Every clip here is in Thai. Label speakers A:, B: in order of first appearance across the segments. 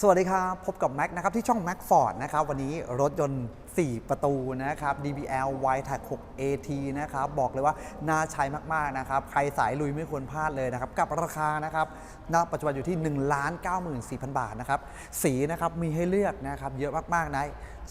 A: สวัสดีครับ พบกับแม็กนะครับที่ช่อง Mac Ford นะครับวันนี้รถยนต์4 ประตูนะครับ DBL y t a c 6 AT นะครับ บอกเลยว่าน่าใช้มาก ๆ นะครับ ใครสายลุยไม่ควรพลาดเลยนะครับ กับราคานะครับณปัจจุบันอยู่ที่ 1 9 4 0 0 0 บาทนะครับ สีนะครับมีให้เลือกนะครับ เยอะมาก ๆ นะ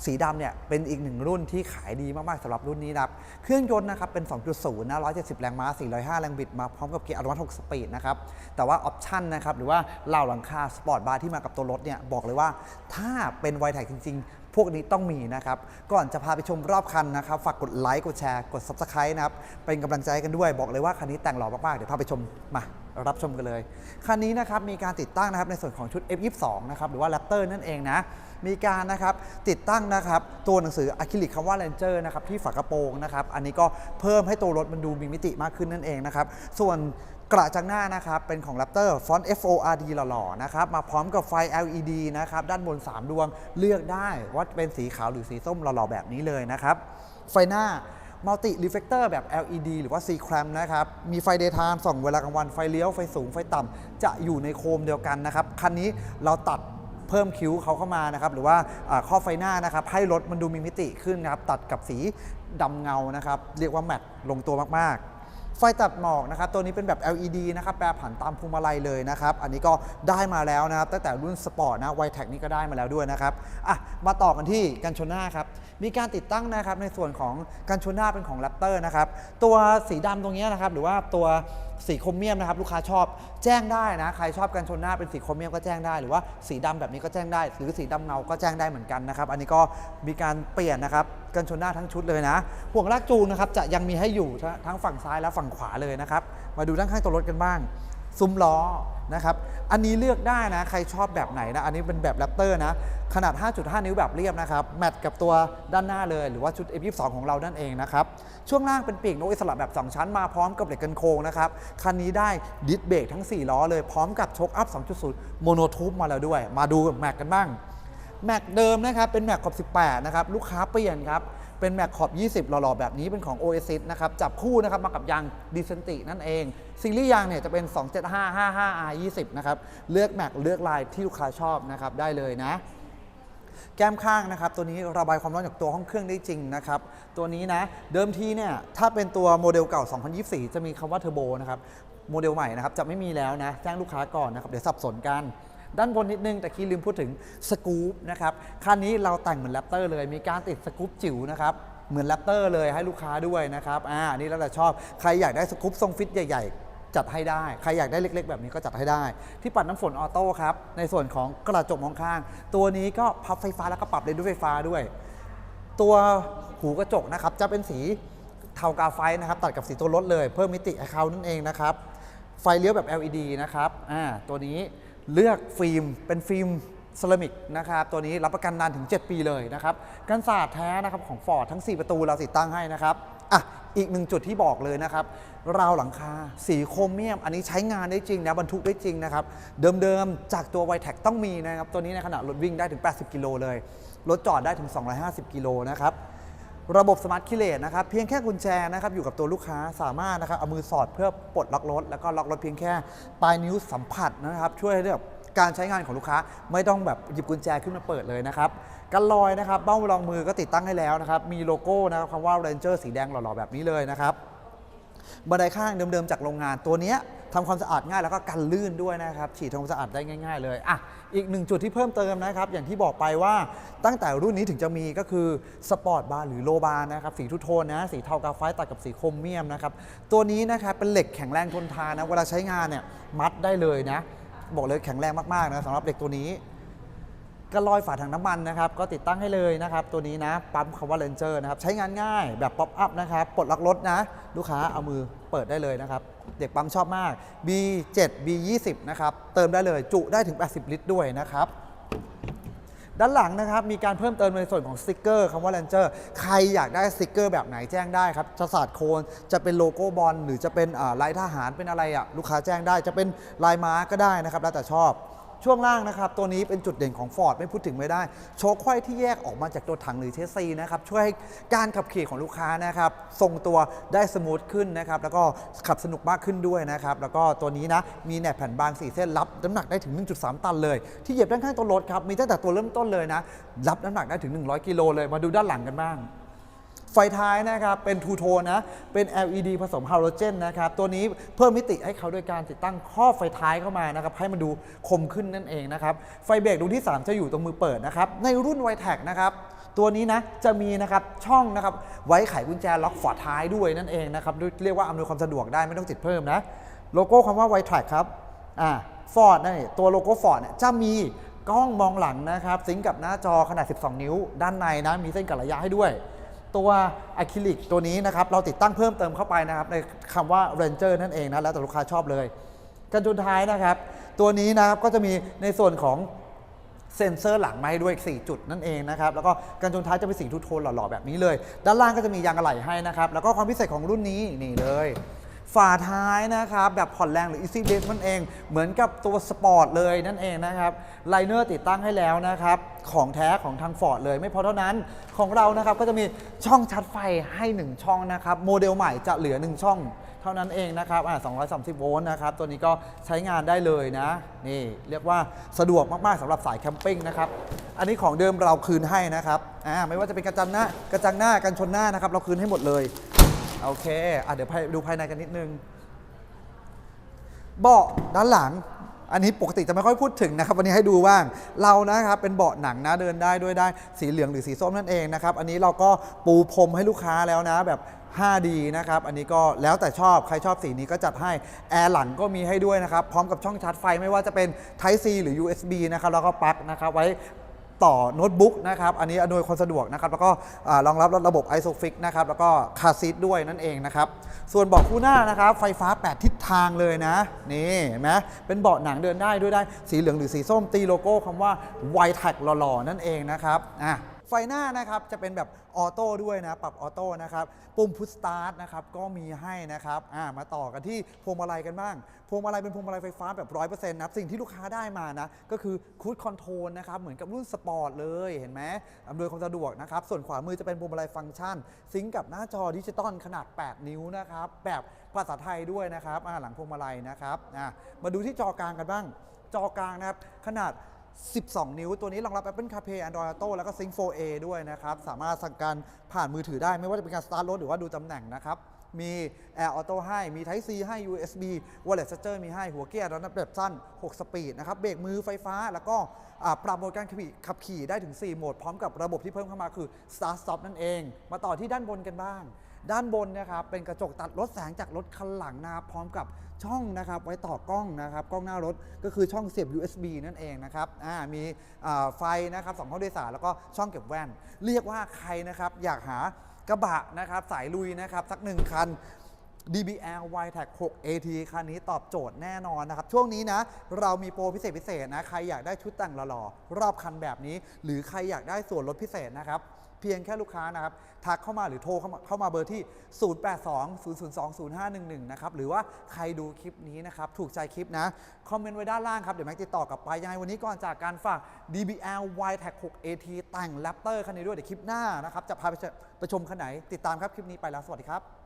A: สีดำเนี่ยเป็นอีกหนึ่งรุ่นที่ขายดีมาก ๆสำหรับรุ่นนี้นะครับ เครื่องยนต์นะครับเป็น 2.0 นะ 170 แรงม้า 405 แรงบิดมาพร้อมกับเกียร์อัตโนมัติ6สปีดนะครับ แต่ว่าออปชั่นนะครับหรือว่าเหล่าหลังคาสปอร์ตบาร์ที่มากับตัวรถเนี่ยบอกเลยว่าถ้าเป็นไวแท็กจริง ๆ พวกนี้ต้องมีนะครับ ก่อนจะพาไปชมรอบคันนะครับ ฝากกดไลค์กดแชร์กด Subscribe นะครับ เป็นกำลังใจกันด้วยบอกเลยว่าคันนี้แต่งหล่อมากๆ เดี๋ยวพาไปชมมารับชมกันเลย คันนี้นะครับมีการติดตั้งนะครับในส่วนของชุด F22 นะครับหรือว่า Raptor นั่นเองนะ มีการนะครับติดตั้งนะครับตัวหนังสืออะคริลิกคำว่า Ranger นะครับที่ฝากระโปรงนะครับ อันนี้ก็เพิ่มให้ตัวรถมันดูมีมิติมากขึ้นนั่นเองนะครับ ส่วน กระจังหน้านะครับ เป็นของ Raptor ฟอนต์ FORD หล่อๆนะครับ มาพร้อมกับไฟ LED นะครับ ด้านบน 3 ดวงเลือกได้ว่าเป็นสีขาวหรือสีส้มหล่อๆแบบนี้เลยนะครับ ไฟหน้ามัลติรีเฟกเตอร์แบบ LED หรือว่า C clamp นะครับ มีไฟ daytime ส่องเวลากลางวันไฟเลี้ยว ไฟสูงไฟต่ำจะอยู่ในโคมเดียวกันนะครับ คันนี้เราตัดเพิ่มคิ้วเขาเข้ามานะครับ หรือว่าข้อไฟหน้านะครับ ให้รถมันดูมีมิติขึ้นนะครับ ตัดกับสีดำเงานะครับ เรียกว่าแมทลงตัวมากๆ ไฟตัดหมอกนะครับตัวนี้เป็นแบบ LED นะครับแปรผันตามพวงมาลัยเลยนะครับอันนี้ก็ได้มาแล้วนะครับตั้งแต่รุ่นสปอร์ตนะไวแท็กนี่ก็ได้มาแล้วด้วยนะครับอะมาต่อกันที่กันชนหน้าครับมีการติดตั้งนะครับในส่วนของกันชนหน้าเป็นของแรปเตอร์นะครับตัวสีดำตรงนี้นะครับหรือว่าตัว สีโครเมียมนะครับลูกค้าชอบแจ้งได้นะ ใครชอบกันชนหน้าเป็นสีโครเมียมก็แจ้งได้ หรือว่าสีดำแบบนี้ก็แจ้งได้ หรือสีดำเงาก็แจ้งได้เหมือนกันนะครับ อันนี้ก็มีการเปลี่ยนนะครับกันชนหน้าทั้งชุดเลยนะ ห่วงลากจูงนะครับจะยังมีให้อยู่ทั้งฝั่งซ้ายและฝั่งขวาเลยนะครับ มาดูด้านข้างตัวรถกันบ้าง ซุ้มล้อนะครับ อันนี้เลือกได้นะ ใครชอบแบบไหนนะ อันนี้เป็นแบบแรปเตอร์นะ ขนาด 5.5 นิ้วแบบเรียบนะครับ แมทกับตัวด้านหน้าเลย หรือว่าชุด F22 ของเรานั่นเองนะครับ ช่วงล่างเป็นปีกนกอิสระแบบ 2 ชั้นมาพร้อมกับเหล็กกันโค้งนะครับ คันนี้ได้ดิสเบรกทั้ง 4 ล้อเลยพร้อมกับโชคอัพ 2.0 โมโนทูบมาแล้วด้วย มาดูแม็กกันบ้าง แม็กเดิมนะครับ เป็นแม็กขอบ 18 นะครับ ลูกค้าเปลี่ยนครับ เป็นแม็กขอบ 20 หล่อๆ แบบนี้เป็นของ Oasis นะครับ จับคู่นะครับมากับยางดิเซนตินั่นเอง ซีรีส์ยางเนี่ยจะเป็น 27555R 20 นะครับ เลือกแม็กเลือกลายที่ลูกค้าชอบนะครับได้เลยนะ แก้มข้างนะครับ ตัวนี้ระบายความร้อนจากตัวห้องเครื่องได้จริงนะครับ ตัวนี้นะ เดิมทีเนี่ยถ้าเป็นตัวโมเดลเก่า 2024 จะมีคำว่าเทอร์โบนะครับ โมเดลใหม่นะครับจะไม่มีแล้วนะ แจ้งลูกค้าก่อนนะครับเดี๋ยวสับสนกัน ด้านบนนิดนึงแต่คีลืมพูดถึงสกู๊ปนะครับคันนี้เราแต่งเหมือนแรปเตอร์เลยมีการติดสกู๊ปจิ๋วนะครับเหมือนแรปเตอร์เลยให้ลูกค้าด้วยนะครับอ่านี่แล้วแต่ชอบใครอยากได้สกู๊ปทรงฟิตใหญ่ ๆจัดให้ได้ ใครอยากได้เล็ก ๆ แบบนี้ก็จัดให้ได้ ที่ปัดน้ำฝนออโต้ครับ ในส่วนของกระจกมองข้าง ตัวนี้ก็พับไฟฟ้าแล้วก็ปรับเลนส์ด้วยไฟฟ้าด้วย ตัวหูกระจกนะครับจะเป็นสีเทากาไฟนะครับ ตัดกับสีตัวรถเลย เพิ่มมิติให้เขานั่นเองนะครับ ไฟเลี้ยวแบบ LED นะครับ อ่า ตัวนี้ เลือกฟิล์มเป็นฟิล์มเซรามิกนะครับตัวนี้รับประกันนานถึง 7 ปีเลยนะครับกันศาสตร์แท้นะครับของ Ford ทั้ง 4 ประตูเราติดตั้งให้นะครับอะอีกหนึ่งจุดที่บอกเลยนะครับ ราวหลังคาสีโครเมียม อันนี้ใช้งานได้จริงนะบรรทุกได้จริงนะครับ เดิมๆ จากตัวไวแท็กต้องมีนะครับ ตัวนี้ในขณะรถวิ่งได้ถึง 80 กิโลเลย รถจอดได้ถึง 250 กิโลนะครับ ระบบสมาร์ทคิเลตนะครับเพียงแค่กุญแจนะครับอยู่กับตัวลูกค้าสามารถนะครับเอามือสอดเพื่อปลดล็อกรถ แล้วก็ล็อกรถเพียงแค่ปลายนิ้วสัมผัสนะครับช่วยให้แบบการใช้งานของลูกค้าไม่ต้องแบบหยิบกุญแจขึ้นมาเปิดเลยนะครับกันลอยนะครับเบ้ารองมือก็ติดตั้งให้แล้วนะครับมีโลโก้นะครับคำว่า Ranger สีแดงหล่อๆแบบนี้เลยนะครับ บันไดข้างเดิมๆจากโรงงานตัวเนี้ยทำความสะอาดง่ายแล้วก็กันลื่นด้วยนะครับ ฉีดทำความสะอาดได้ง่าย ๆ เลยอะอีกหนึ่งจุดที่เพิ่มเติมนะครับ อย่างที่บอกไปว่าตั้งแต่รุ่นนี้ถึงจะมีก็คือสปอร์ตบาร์หรือโลบาร์นะครับ สีทุโทนนะสีเทากาไฟตัดกับสีโครเมียมนะครับ ตัวนี้นะครับเป็นเหล็กแข็งแรงทนทานนะ เวลาใช้งานเนี่ยมัดได้เลยนะ บอกเลยแข็งแรงมากๆนะสำหรับเหล็กตัวนี้ กระลอยฝาถังน้ำมันนะครับ ก็ติดตั้งให้เลยนะครับ ตัวนี้นะปั๊มคำว่า Ranger นะครับ ใช้งานง่ายแบบป๊อปอัพนะครับปลดล็อกรถนะ ลูกค้าเอามือเปิดได้เลยนะครับ เด็กปั๊มชอบมาก B7 B20 นะครับ เติมได้เลยจุได้ถึง 80 ลิตรด้วยนะครับด้านหลังนะครับมีการเพิ่มเติมในส่วนของสติกเกอร์คำว่า Ranger ใครอยากได้สติกเกอร์แบบไหนแจ้งได้ครับจะสาดโคนจะเป็นโลโก้บอลหรือจะเป็นลายทหารเป็นอะไรอะลูกค้าแจ้งได้จะเป็นลายม้าก็ได้นะครับ แล้วแต่ชอบ ช่วงล่างนะครับ ตัวนี้เป็นจุดเด่นของ Ford ไม่พูดถึงไม่ได้ โชคไขว้ที่แยกออกมาจากตัวถังหรือเชสซีนะครับ ช่วยให้การขับขี่ของลูกค้านะครับทรงตัวได้สมูทขึ้นนะครับ แล้วก็ขับสนุกมากขึ้นด้วยนะครับ แล้วก็ตัวนี้นะมีแหนบแผ่นบาง 4 เส้นรับน้ำหนักได้ถึง 1.3 ตันเลย ที่เหยียบด้านข้างตัวรถครับมีตั้งแต่ตัวเริ่มต้นเลยนะรับน้ำหนักได้ถึง 100 กิโลเลยมาดูด้านหลังกันบ้าง ไฟท้ายนะครับ เป็นทูโทนนะ เป็น LED ผสมฮาโลเจนนะครับ ตัวนี้เพิ่มมิติให้เขาโดยการติดตั้งครอบไฟท้ายเข้ามานะครับ ให้มันดูคมขึ้นนั่นเองนะครับ ไฟเบรกดวงที่ 3 จะอยู่ตรงมือเปิดนะครับ ในรุ่นไวแท็กนะครับ ตัวนี้นะ จะมีนะครับช่องนะครับ ไว้ไขกุญแจล็อกฝาท้ายด้วยนั่นเองนะครับ เรียกว่าอำนวยความสะดวกได้ไม่ต้องติดเพิ่มนะ โลโก้คำว่าไวแท็กครับ อ่าฟอร์ดนี่ตัวโลโก้ฟอร์ดเนี่ยจะมีกล้องมองหลังนะครับซิงกับหน้าจอขนาด 12 นิ้ว ด้านในนะมีเส้นกัดระยะให้ด้วย ตัวอะคริลิกตัวนี้นะครับเราติดตั้งเพิ่มเติมเข้าไปนะครับในคำว่า Ranger นั่นเองนะแล้วแต่ลูกค้าชอบเลยกันชนท้ายนะครับ ตัวนี้นะครับก็จะมีในส่วนของเซ็นเซอร์หลังมาให้ด้วยอีก4จุดนั่นเองนะครับแล้วก็กันชนท้ายจะเป็นสีทูโทนหล่อๆแบบนี้เลย ด้านล่างก็จะมียางอะไหล่ให้นะครับ แล้วก็ความพิเศษของรุ่นนี้นี่เลย ฝาท้ายนะครับ แบบผ่อนแรงหรือ Easy Base นั่นเอง เหมือนกับตัวสปอร์ตเลยนั่นเองนะครับไลเนอร์ติดตั้งให้แล้วนะครับ ของแท้ของทางฟอร์ดเลย ไม่พอเท่านั้นของเรานะครับก็จะมีช่องชาร์จไฟให้ 1 ช่องนะครับ โมเดลใหม่จะเหลือ 1 ช่องเท่านั้นเองนะครับอ่า230 โวลต์นะครับ ตัวนี้ก็ใช้งานได้เลยนะ นี่เรียกว่าสะดวกมาก ๆสำหรับสายแคมปิ้งนะครับ อันนี้ของเดิมเราคืนให้นะครับ อ่า ไม่ว่าจะเป็นกระจังหน้ากระจังหน้ากันชนหน้านะครับ เราคืนให้หมดเลย โอเคอะเดี๋ยวดูภายในกันนิดนึง เบาะด้านหลัง อันนี้ปกติจะไม่ค่อยพูดถึงนะครับ วันนี้ให้ดูบ้าง เรานะครับเป็นเบาะหนังนะเดินได้ด้วยได้สีเหลืองหรือสีส้มนั่นเองนะครับ อันนี้เราก็ปูพรมให้ลูกค้าแล้วนะแบบ 5D นะครับ อันนี้ก็แล้วแต่ชอบ ใครชอบสีนี้ก็จัดให้ แอร์หลังก็มีให้ด้วยนะครับ พร้อมกับช่องชาร์จไฟไม่ว่าจะเป็น Type C หรือ USB นะครับ แล้วก็ปลั๊กนะครับ ไว้ ต่อโน้ตบุ๊กนะครับอันนี้อำนวยความสะดวกนะครับแล้วก็รองรับระบบ ISOFIX นะครับแล้วก็คาซีทด้วยนั่นเองนะครับส่วนเบาะคู่หน้านะครับไฟฟ้า 8 ทิศทางเลยนะนี่เห็นไหมเป็นเบาะหนังเดินได้ด้วยได้สีเหลืองหรือสีส้มตีโลโก้คำว่า w i t e c หล่อๆนั่นเองนะครับอะ ไฟหน้านะครับจะเป็นแบบออโต้ด้วยนะ ปรับออโต้นะครับ ปุ่มพุชสตาร์ทนะครับก็มีให้นะครับอ่ามาต่อกันที่พวงมาลัยกันบ้าง พวงมาลัยเป็นพวงมาลัยไฟฟ้าแบบ100%นะครับสิ่งที่ลูกค้าได้มานะ ก็คือคูดคอนโทรลนะครับ เหมือนกับรุ่นสปอร์ตเลยเห็นไหมอำนวยความสะดวกนะครับ ส่วนขวามือจะเป็นพวงมาลัยฟังก์ชัน ซิงกับหน้าจอดิจิตอลขนาด 8 นิ้วนะครับ แบบภาษาไทยด้วยนะครับหลังพวงมาลัยนะครับมาดูที่จอกลางกันบ้าง จอกลางนะครับขนาด 12 นิ้ว ตัวนี้รองรับ Apple CarPlay Android Auto แล้วก็ Sync 4A ด้วยนะครับ สามารถสั่งการผ่านมือถือได้ไม่ว่าจะเป็นการสตาร์ทรถหรือว่าดูตำแหน่งนะครับ มี Air Auto ให้ มี Type C ให้ USB Wireless Charger มีให้ หัวเกียร์ระดับแบบสั้น 6 สปีดนะครับ เบรกมือไฟฟ้า แล้วก็ปรับโหมดการขับขี่ขับขี่ได้ถึง 4 โหมด พร้อมกับระบบที่เพิ่มเข้ามาคือ Start Stop นั่นเอง มาต่อที่ด้านบนกันบ้าง ด้านบนนะครับเป็นกระจกตัดลดแสงจากรถคันหลังนะครับพร้อมกับ ช่องนะครับไว้ต่อกล้องนะครับกล้องหน้ารถก็คือช่องเสียบ USB นั่นเองนะครับอ่ามีไฟนะครับสองห้องโดยสารแล้วก็ช่องเก็บแว่น เรียกว่าใครนะครับอยากหากระบะนะครับสายลุยนะครับสักหนึ่งคัน DBL y t e c 6 AT คันนี้ตอบโจทย์แน่นอนนะครับ ช่วงนี้นะ เรามีโปรพิเศษพิเศษนะ ใครอยากได้ชุดแต่งหล่อๆรอบคันแบบนี้ หรือใครอยากได้ส่วนลดพิเศษนะครับ เพียงแค่ลูกค้านะครับ ทักเข้ามาหรือโทรเข้ามาเข้ามาเบอร์ที่ 0820020511 นะครับ หรือว่าใครดูคลิปนี้นะครับ ถูกใจคลิปนะ คอมเมนต์ไว้ด้านล่างครับ เดี๋ยวแม็กติดต่อกลับไป ยังไงวันนี้ก่อนจากการฝาก DBL y t e c 6 AT แต่งแรปเตอร์คันนี้ด้วยเดี๋ยวคลิปหน้านะครับจะพาไปชไปชมคันไหนติดตามครับคลิปนี้ไปแล้วสวัสดีครับ